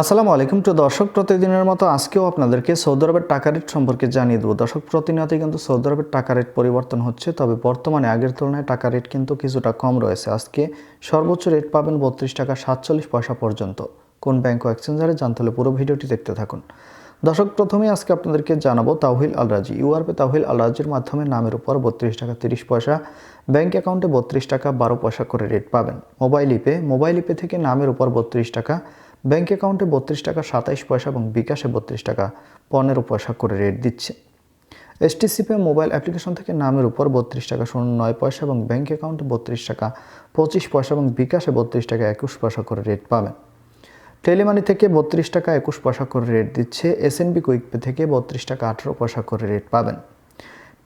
আসসালামু আলাইকুম তো দর্শক, প্রতিদিনের মতো আজকেও আপনাদেরকে সৌদি আরবের টাকা রেট সম্পর্কে জানিয়ে দেবো। দর্শক, প্রতিনিয়তই কিন্তু সৌদি আরবের টাকা রেট পরিবর্তন হচ্ছে, তবে বর্তমানে আগের তুলনায় টাকা রেট কিন্তু কিছুটা কম রয়েছে। আজকে সর্বোচ্চ রেট পাবেন বত্রিশ টাকা সাতচল্লিশ পয়সা পর্যন্ত। কোন ব্যাংক ও এক্সচেঞ্জারে জানতে হলে পুরো ভিডিওটি দেখতে থাকুন। দর্শক, প্রথমেই আজকে আপনাদেরকে জানাব তাহিল আল রাজি ইউআরপে তাহিল আল রাজির মাধ্যমে নামের উপর বত্রিশ টাকা তিরিশ পয়সা, ব্যাংক অ্যাকাউন্টে বত্রিশ টাকা বারো পয়সা করে রেট পাবেন। মোবাইল ইপে মোবাইল ইপে থেকে নামের উপর বত্রিশ টাকা ব্যাংক অ্যাকাউন্টে বত্রিশ টাকা, সাতাইশ পয়সা এবং বিকাশে বত্রিশ টাকা পনেরো পয়সা করে রেট দিচ্ছে। এসটিসিপে মোবাইল অ্যাপ্লিকেশন থেকে নামের উপর বত্রিশ টাকা, শূন্য, নয় পয়সা এবং ব্যাংক অ্যাকাউন্টে বত্রিশ টাকা, পঁচিশ পয়সা এবং বিকাশে বত্রিশ টাকা, একুশ পয়সা করে রেট পাবেন। টেলিমানি থেকে বত্রিশ টাকা, একুশ পয়সা করে রেট দিচ্ছে। এসএনবি কুইকপে থেকে বত্রিশ টাকা, আঠেরো পয়সা করে রেট পাবেন।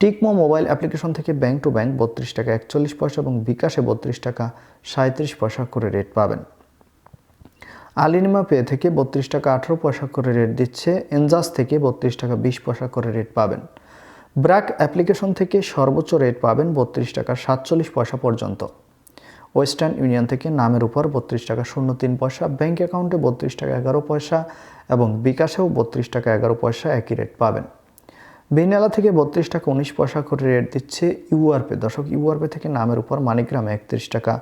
টিকমো মোবাইল অ্যাপ্লিকেশন থেকে ব্যাংক টু ব্যাংক বত্রিশ টাকা, একচল্লিশ পয়সা এবং বিকাশে বত্রিশ টাকা সাঁত্রিশ পয়সা করে রেট পাবেন। আলিনিমা পে থেকে বত্রিশ টাকা আঠেরো পয়সা করে রেট দিচ্ছে, এনজাস থেকে বত্রিশ টাকা বিশ পয়সা করে রেট পাবেন। ব্র্যাক অ্যাপ্লিকেশন থেকে সর্বোচ্চ রেট পাবেন বত্রিশ টাকা সাতচল্লিশ পয়সা পর্যন্ত। ওয়েস্টার্ন ইউনিয়ন থেকে নামের উপর বত্রিশ টাকা শূন্য তিন পয়সা ব্যাঙ্ক অ্যাকাউন্টে বত্রিশ টাকা এগারো পয়সা এবং বিকাশেও বত্রিশ টাকা এগারো পয়সা একই রেট পাবেন। বিনালা থেকে বত্রিশ টাকা উনিশ পয়সা করে রেট দিচ্ছে ইউআরপে। দর্শক, ইউআরপে থেকে নামের উপর মানিগ্রামে একত্রিশ টাকা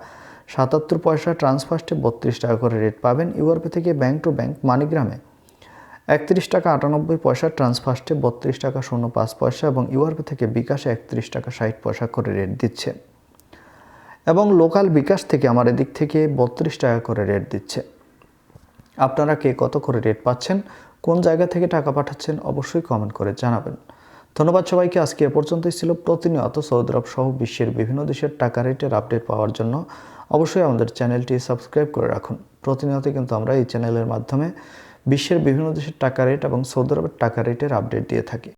সাতাত্তর পয়সা ট্রান্সফার্স্টে বত্রিশ টাকা করে রেট পাবেন ইউআরপে থেকে ব্যাংক টু ব্যাংক মানিগ্রামে। একত্রিশ টাকা আটানব্বই পয়সা ট্রান্সফার্স্টে বত্রিশ টাকা শূন্য পাঁচ পয়সা এবং ইউআরপে থেকে বিকাশে একত্রিশ টাকা ষাট পয়সা করে রেট দিচ্ছে। এবং লোকাল বিকাশ থেকে আমার এদিক থেকে বত্রিশ টাকা করে রেট দিচ্ছে। আপনারা কে কত করে রেট পাচ্ছেন, কোন জায়গা থেকে টাকা পাঠাচ্ছেন অবশ্যই কমেন্ট করে জানাবেন। ধন্যবাদ সবাইকে, আজকে এ পর্যন্তই ছিল প্রতিনিয়ত সৌদি আরব সহ বিশ্বের বিভিন্ন দেশের টাকা রেটের আপডেট পাওয়ার জন্য। অবশ্যই আমাদের চ্যানেলটি সাবস্ক্রাইব করে রাখুন। প্রতিনিয়তই কিন্তু আমরা এই চ্যানেলের মাধ্যমে বিশ্বের বিভিন্ন দেশের টাকা রেট এবং সৌদি আরবের টাকা রেটের আপডেট দিয়ে থাকি।